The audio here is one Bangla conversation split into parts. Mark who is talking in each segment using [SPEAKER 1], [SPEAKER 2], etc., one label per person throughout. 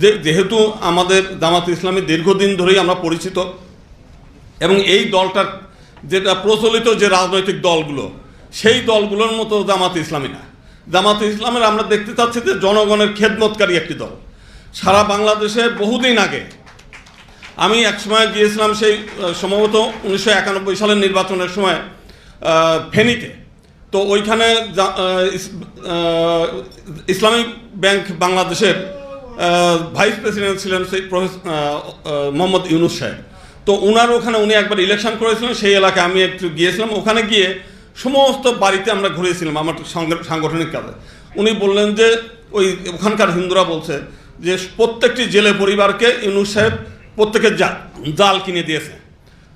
[SPEAKER 1] যে যেহেতু আমাদের জামাত ইসলামী দীর্ঘদিন ধরেই আমরা পরিচিত, এবং এই দলটার যেটা প্রচলিত যে রাজনৈতিক দলগুলো, সেই দলগুলোর মতো জামাত ইসলামী না। জামাত ইসলামের আমরা দেখতে চাচ্ছি যে জনগণের খেদমতকারী একটি দল। সারা বাংলাদেশে বহুদিন আগে আমি একসময় গিয়েছিলাম সেই সম্ভবত উনিশশো একানব্বই সালের নির্বাচনের সময় ফেনীতে। তো ওইখানে ইসলামিক ব্যাংক বাংলাদেশের ভাইস প্রেসিডেন্ট ছিলেন সেই প্রফেসর মোহাম্মদ ইউনুস সাহেব। তো ওনার ওখানে উনি একবার ইলেকশন করেছিলেন সেই এলাকায় আমি একটু গিয়েছিলাম। ওখানে গিয়ে সমস্ত বাড়িতে আমরা ঘুরেছিলাম আমার সাংগঠনিক কাজে। উনি বললেন যে ওই ওখানকার হিন্দুরা বলছে যে প্রত্যেকটি জেলে পরিবারকে ইউনুস সাহেব প্রত্যেকের জা জাল কিনে দিয়েছে।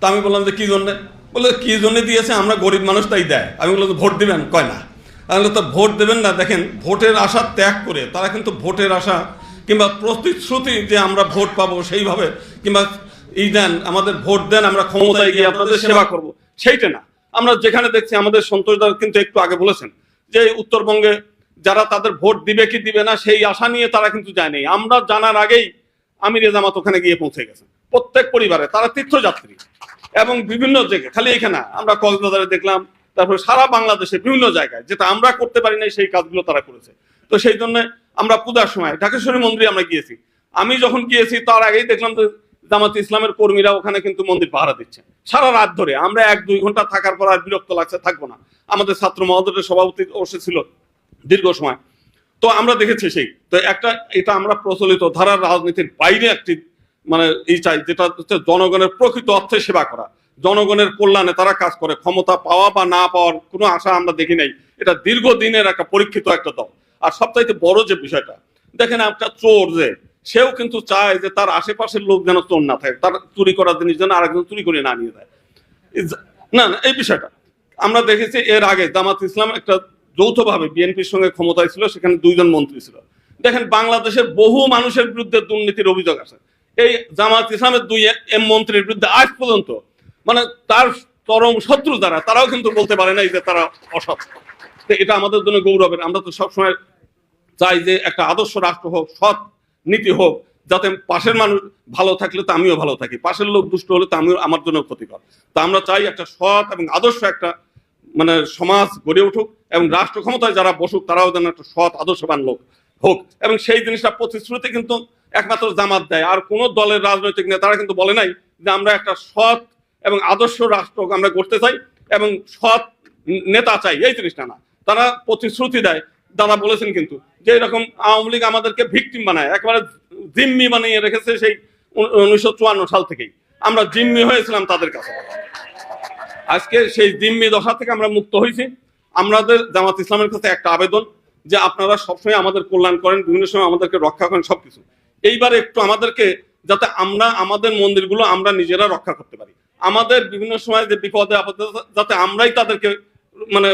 [SPEAKER 1] তা আমি বললাম যে কী জন্যে? বলে কী জন্যে দিয়েছে? আমরা গরিব মানুষ তাই দেয়। আমি বললাম যে ভোট দিবেন? কয় না। বললাম, তো ভোট দেবেন না। দেখেন ভোটের আশা ত্যাগ করে তারা কিন্তু ভোটের আশা কিংবা প্রতিশ্রুতি যে আমরা ভোট পাবো সেইভাবে কিংবা ই দেন আমাদের ভোট দেন আমরা ক্ষমতায় গিয়ে আপনাদের সেবা করব। সেইটা না। আমরা যেখানে দেখছি আমাদের সন্তোষ সন্তোষদার কিন্তু একটু আগে বলেছেন যে উত্তরবঙ্গে যারা তাদের ভোট দিবে কি দিবে না সেই আশা নিয়ে তারা কিন্তু যায়নি আমরা জানার আগেই আমির জামাত ওখানে গিয়ে পৌঁছে গেছেন। প্রত্যেক পরিবারে তারা তীর্থযাত্রী এবং বিভিন্ন জায়গায় খালি এখানে আমরা কক্সবাজারে দেখলাম তারপরে সারা বাংলাদেশে বিভিন্ন জায়গায় যেটা আমরা করতে পারি নাই সেই কাজগুলো তারা করেছে। তো সেই জন্য আমরা পূজার সময়, ঢাকেশ্বরী মন্দিরে আমরা গিয়েছি। আমি যখন গিয়েছি, তার আগেই দেখলাম যে জামাত ইসলামের কর্মীরা ওখানে কিন্তু মন্দির পাহারা দিচ্ছে। সারা রাত ধরে, আমরা এক দুই ঘণ্টা থাকার পর আর বিরক্ত লাগছে, থাকব না। আমাদের ছাত্র মহোদয়ের সভাপতি বসেছিল দীর্ঘ সময়। তো আমরা দেখেছি সেই, তো একটা, এটা আমরা প্রচলিত ধারার রাজনীতির বাইরে একটি মানে এই চাই, যেটা হচ্ছে জনগণের প্রকৃত অর্থে সেবা করা। জনগণের কল্যাণে তারা কাজ করে, ক্ষমতা পাওয়া বা না পাওয়ার কোনো আশা আমরা দেখি নাই। এটা দীর্ঘদিনের একটা পরীক্ষিত একটা দল। আর সবচাইতে বড় যে বিষয়টা, দেখেন একটা চোর যে, সেও কিন্তু চায় যে তার আশেপাশের লোক যেন চোর না থাকে, তার চুরি করার জিনিস যেন আরেকজন চুরি করে না নিয়ে যায়। না না, এই বিষয়টা। আমরা দেখেছি এর আগে জামাত ইসলাম একটা যৌথভাবে বিএনপির সঙ্গে ক্ষমতায় ছিল, সেখানে দুইজন মন্ত্রী ছিল। দেখেন বাংলাদেশের বহু মানুষের বিরুদ্ধে দুর্নীতির অভিযোগ আছে। এই জামাত ইসলামের দুই এম মন্ত্রীর বিরুদ্ধে আজ পর্যন্ত মানে তার চরম শত্রু যারা, তারাও কিন্তু বলতে পারে নাই যে তারা অসৎ। এটা আমাদের জন্য গৌরবের, আমরা তো সবসময় চাই যে একটা আদর্শ রাষ্ট্র হোক, সৎ নীতি হোক, যাতে পাশের মানুষ ভালো থাকলে তো আমিও ভালো থাকি। পাশের লোক দুষ্ট হলে তো আমিও, আমার জন্য ক্ষতিকর। তা আমরা চাই একটা সৎ এবং আদর্শ একটা মানে সমাজ গড়ে উঠুক এবং রাষ্ট্র ক্ষমতায় যারা বসুক, তারাও যেন একটা সৎ, আদর্শবান লোক হোক। এবং সেই জিনিসটা প্রতিশ্রুতি কিন্তু একমাত্র জামাত দেয়। আর কোন দলের রাজনৈতিক নেতারা কিন্তু বলে নাই যে আমরা একটা সৎ এবং আদর্শ রাষ্ট্র আমরা গড়তে চাই এবং সৎ নেতা চাই। এই জিনিসটা না। তারা প্রতিশ্রুতি দেয় দাদা বলেছেন কিন্তু যে এরকম আওয়ামী লীগ আমাদেরকে ভিকটিম বানায়, একেবারে জিম্মি বানিয়ে রেখেছে সেই উনিশশো চুয়ান্ন সাল থেকেই। আমরা জিম্মি হয়েছিলাম তাদের কাছে। আজকে সেই জিম্মি দশা থেকে আমরা মুক্ত হয়েছি। আমাদের জামাত ইসলামের কাছে একটা আবেদন যে আপনারা সবসময় আমাদের কল্যাণ করেন, বিভিন্ন সময় আমাদেরকে রক্ষা করেন, সবকিছু। এইবার একটু আমাদেরকে যাতে আমরা আমাদের মন্দিরগুলো আমরা নিজেরা রক্ষা করতে পারি। আমাদের বিভিন্ন সময় যে বিপদে আপদে, যাতে আমরাই তাদেরকে মানে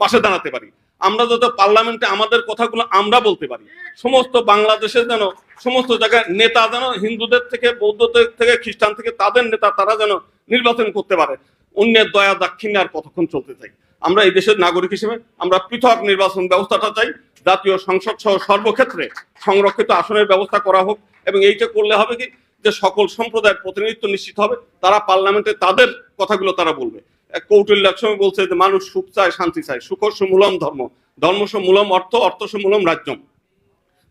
[SPEAKER 1] পাশে দাঁড়াতে পারি। আমরা যাতে পার্লামেন্টে আমাদের কথাগুলো আমরা বলতে পারি, সমস্ত বাংলাদেশের যেন, সমস্ত জায়গায় নেতা যেন, হিন্দুদের থেকে, বৌদ্ধদের থেকে, খ্রিস্টান থেকে, তাদের নেতা তারা যেন নির্বাচন করতে পারে। অন্যের দয়া দাক্ষিণ্য আর কতক্ষণ চলতে চাই? আমরা এই দেশের নাগরিক হিসেবে আমরা পৃথক নির্বাচন ব্যবস্থাটা চাই, জাতীয় সংসদ সহ সর্বক্ষেত্রে সংরক্ষিত আসনের ব্যবস্থা করা হোক এবং এইটা করলে হবে কি? যে সকল সম্প্রদায়ের প্রতিনিধিত্ব নিশ্চিত হবে, তারা পার্লামেন্টে তাদের কথাগুলো তারা বলবে। কৌটিল্য একসময় বলছে যে মানুষ সুখ চায়, শান্তি চায়। সুখস্য মূলম ধর্ম। ধর্মস্য মূলম অর্থ অর্থস্য মূলম রাজ্যম।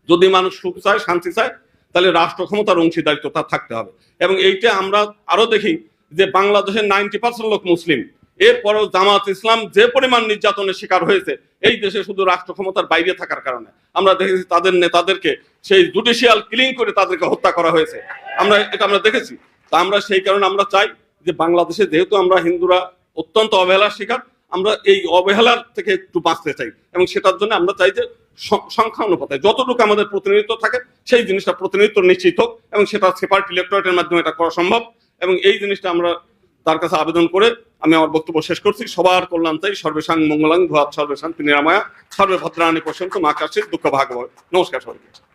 [SPEAKER 1] যদি মানুষ সুখ চায়, শান্তি চায়, তাহলে রাষ্ট্র ক্ষমতার অংশীদারিত্ব তার থাকতে হবে। এবং এইটা আমরা আরও দেখি যে বাংলাদেশের নাইনটি পার্সেন্ট লোক মুসলিম। এরপরেও জামাত ইসলাম যে পরিমাণ নির্যাতনের শিকার হয়েছে, এই দেশে শুধু রাষ্ট্র ক্ষমতার বাইরে থাকার কারণে। আমরা দেখেছি তাদের নেতাদেরকে সেই জুডিশিয়াল কিলিং করে তাদেরকে হত্যা করা হয়েছে। আমরা, এটা আমরা দেখেছি। তা আমরা সেই কারণে আমরা চাই যে বাংলাদেশে যেহেতু আমরা হিন্দুরা অত্যন্ত অবহেলার শিকার। আমরা এই অবহেলার থেকে একটু বাঁচতে চাই এবং সেটার জন্য আমরা চাই যে সংখ্যা অনুপাতে যতটুকু আমাদের প্রতিনিধিত্ব থাকে, সেই জিনিসটা প্রতিনিধিত্ব নিশ্চিত হোক এবং সেটা সেপারেট ইলেকট্রেটের মাধ্যমে এটা করা সম্ভব এবং এই জিনিসটা আমরা তার কাছে আবেদন করে আমি আমার বক্তব্য শেষ করছি। সবার কল্যাণ চাই, সর্বেশাং মঙ্গলাং ভুয়াত সর্বেশান্তি নিরাময়া সর্বে ভদ্রাণী মা কাশির দুঃখ ভাগ নমস্কার সবাইকে।